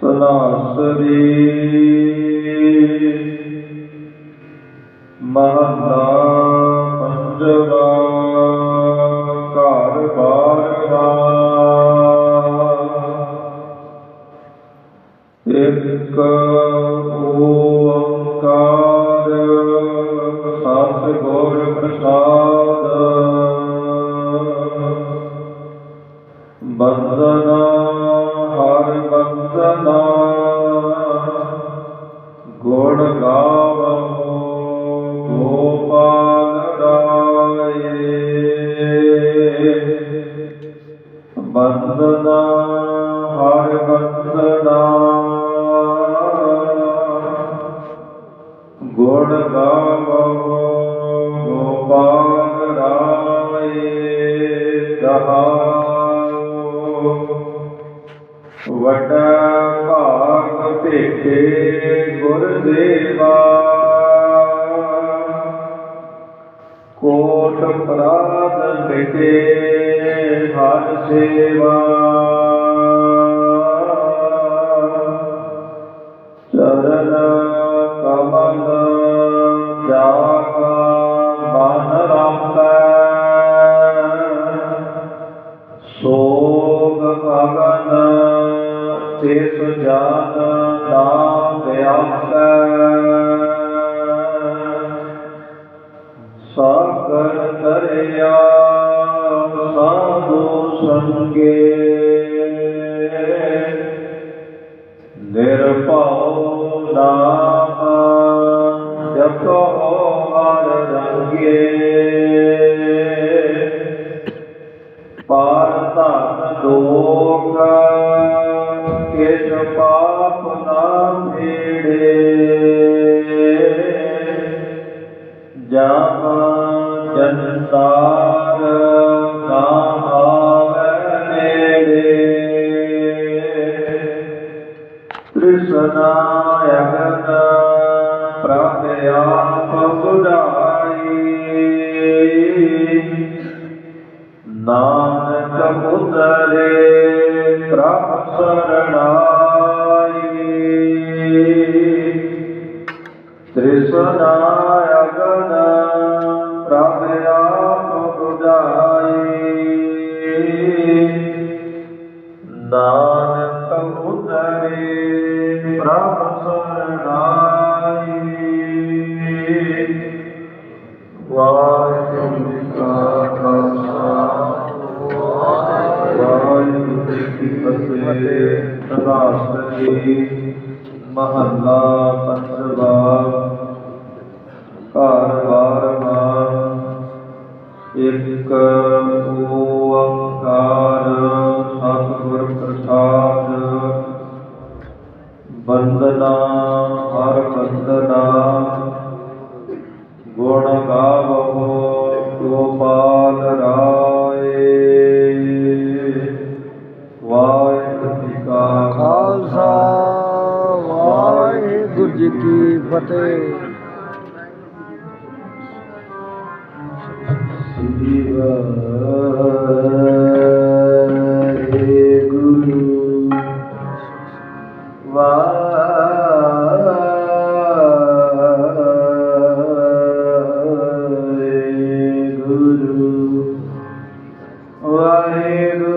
ਸਨਾਸਰੀ ਮਹਲਾ ਗੋਪਾਲ ਰਾਏ ਬੰਦਨਾ ਹਰ ਬੰਦਨਾ ਗੁਣ ਗਾਵੋ ਗੋਪਾਲ ਰਾਏ ਦਹਾਓ ਵੱਡਾ ਭਾਗ ਭੇਟੇ ਗੁਰ ਦੇਵਾ ਕੋਟ ਪ੍ਰਾਦ ਮਿਟੇ, ਹਰ ਸੇਵਾ। ਚਰਨ ਕਮਲ ਜਾਗਾ, ਮਨ ਰਾਮੈ। ਸੋਗ ਭਗਨ, ਤਿਸ ਜਾਨ ਨਾਮ ਸਾਗਰ ਦਰਿਆ ਸਾਧੂ ਸੰਗੇ ਨਿਰਭਉ ਨਾਮ ਜਪੋ ਹਰ ਰੰਗੇ ਪਾਰ ਧਨ ਦੋਖ ਕਿਛ ਪਾਪ ਨਾ ਭੇੜੇ ਜਾਮ ਜਨਤਾਰ ਨਾ ਆਵੇ ਨੇੜੇ ਤ੍ਰਿਸ਼ਨਾ ਅਗਨ ਪ੍ਰਭ ਆਪ ਨਾਨਕ ਉਤਰੇ ਪ੍ਰਭ ਸਰਣਾਈ। ਤ੍ਰਿਸ਼ਨਾ ਮਹੱਲਾ ਪੰਜਵਾ ਘਰ ਬਾਰਵਾ ਇਕ ਓੰਕਾਰ ਸਤਿਗੁਰ ਪ੍ਰਸਾਦ ਬੰਦਨਾ ਹਰ ਬੰਦਨਾ। ਗੁਣ ਗਾਵੋ ਗੋਪਾਲ ਰਾਏ। ਵਾਹਿਗੁਰੂ ਜੀ ਕਾ ਖਾਲਸਾ। ਵਾਹਿਗੁਰੂ ਜੀ ਕੀ ਫਤਿਹ। ਜੀਵ ਵਾਹਿਗੁਰੂ